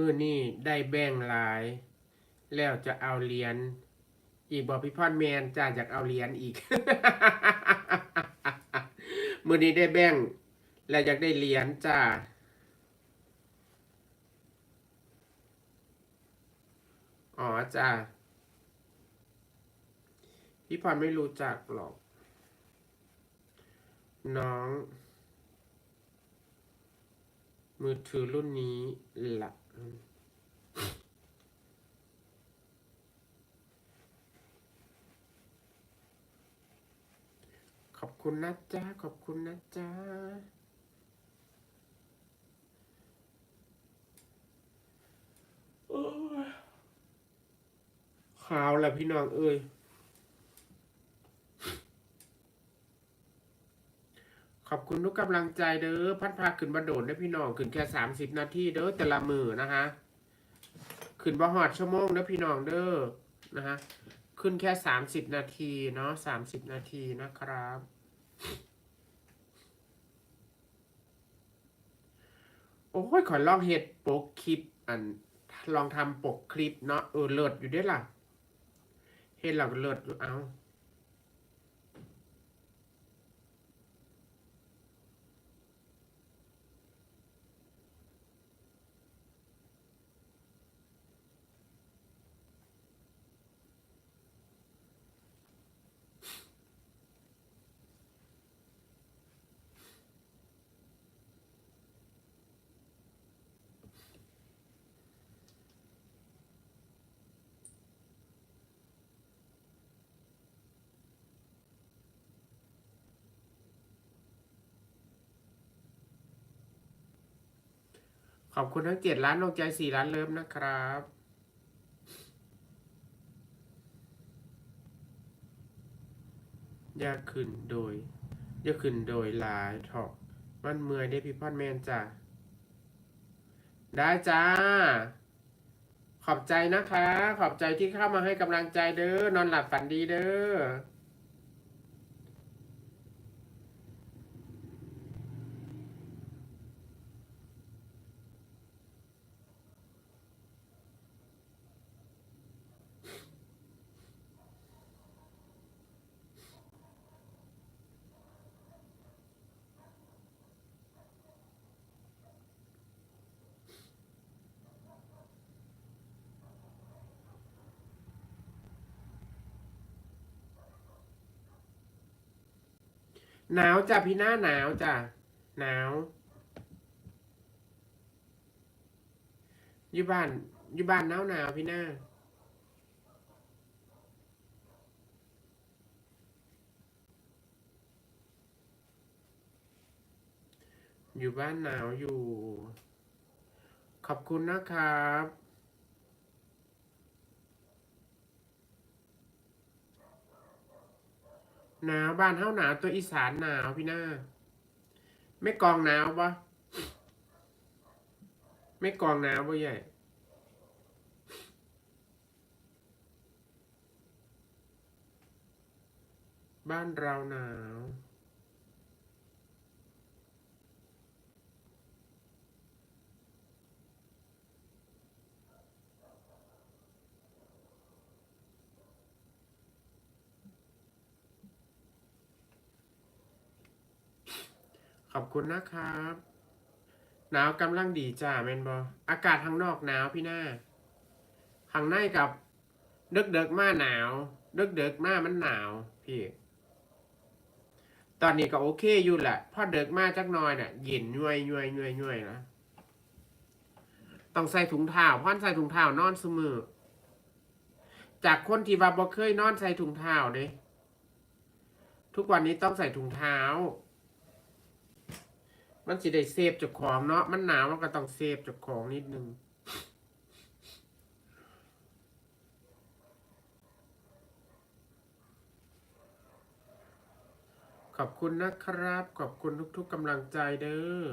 มือนี่ได้แบ่งหลาย แล้วจะเอาเหรียญอีกบอกพี่พ่อนแมนจ้าอยากเอาเหรียญอีก มือนี้ได้แบ่งแล้วอยากได้เหรียญจ้าอ๋อจ้าพี่พรไม่รู้จักหรอก น้อง มือถือรุ่นนี้ละอืมขอบ คุณนะจ๊ะ ขอบคุณนะจ๊ะโอ้ยขาวแล้วพี่น้องเอ้ยขอบคุณทุกกำลังใจเด้อพัดพาขึ้นมาโดดได้พี่น้องขึ้นแค่สามสิบนาทีเด้อแต่ละมือนะคะขึ้นบ่หอดชั่วโมงเด้อพี่น้องเด้อนะคะขึ้นแค่สามสิบนาทีเนาะสามสิบนาทีนะครับ โอ้ยขอลองเห็ดปกคลิป อัน ลองทำปกคลิปเนาะเออเลิศอยู่ด้วยล่ะเห็ดเราเลิศอยู่เอา อบคุณทั้งเจ็ดล้านดวงใจสี่ล้านเลิฟนะครับ ยากขึ้นโดย ยากขึ้นโดยหลายถอกมันเมื่อยได้พี่พ่อแมนจ้ะ ได้จ้า ขอบใจนะคะ ขอบใจที่เข้ามาให้กำลังใจเด้อนอนหลับฝันดีเด้อ หนาวจ้ะพี่หน้าหนาวจ้ะหนาวอยู่บ้านอยู่บ้านหนาวหนาวพี่หน้าอยู่บ้านหนาวอยู่ ขอบคุณนะครับ หนาวบ้านเฮาหนาวตัวอีสานหนาวพี่หน้า ไม่กองหนาวปะไม่กองหนาวปะใหญ่บ้านเราหนาว อบคุณนะครับ หนาวกำลังดีจ้าแมนบออากาศข้างนอกหนาวพี่หน้าข้างในกับเดึกเดึกๆมาหนาวเดึกเดึกๆมามันหนาวพี่ ตอนนี้ก็โอเคอยู่แหละพอเดึกมาจักหน่อยเนี่ยเย็นย่วยย่วยย่วยย่วยนะต้องใส่ถุงเท้าพราะใส่ถุงเท้านอนเสมอจากคนที่ว่าบ่เคยนอนใส่ถุงเท้าเด้ทุกวันนี้ต้องใส่ถุงเท้า มันสิได้เซฟเจ้าของเนาะมันหนาวมันก็ต้องเซฟเจ้าของนิดนึงขอบคุณนะครับ ขอบคุณทุกๆกำลังใจเด้อ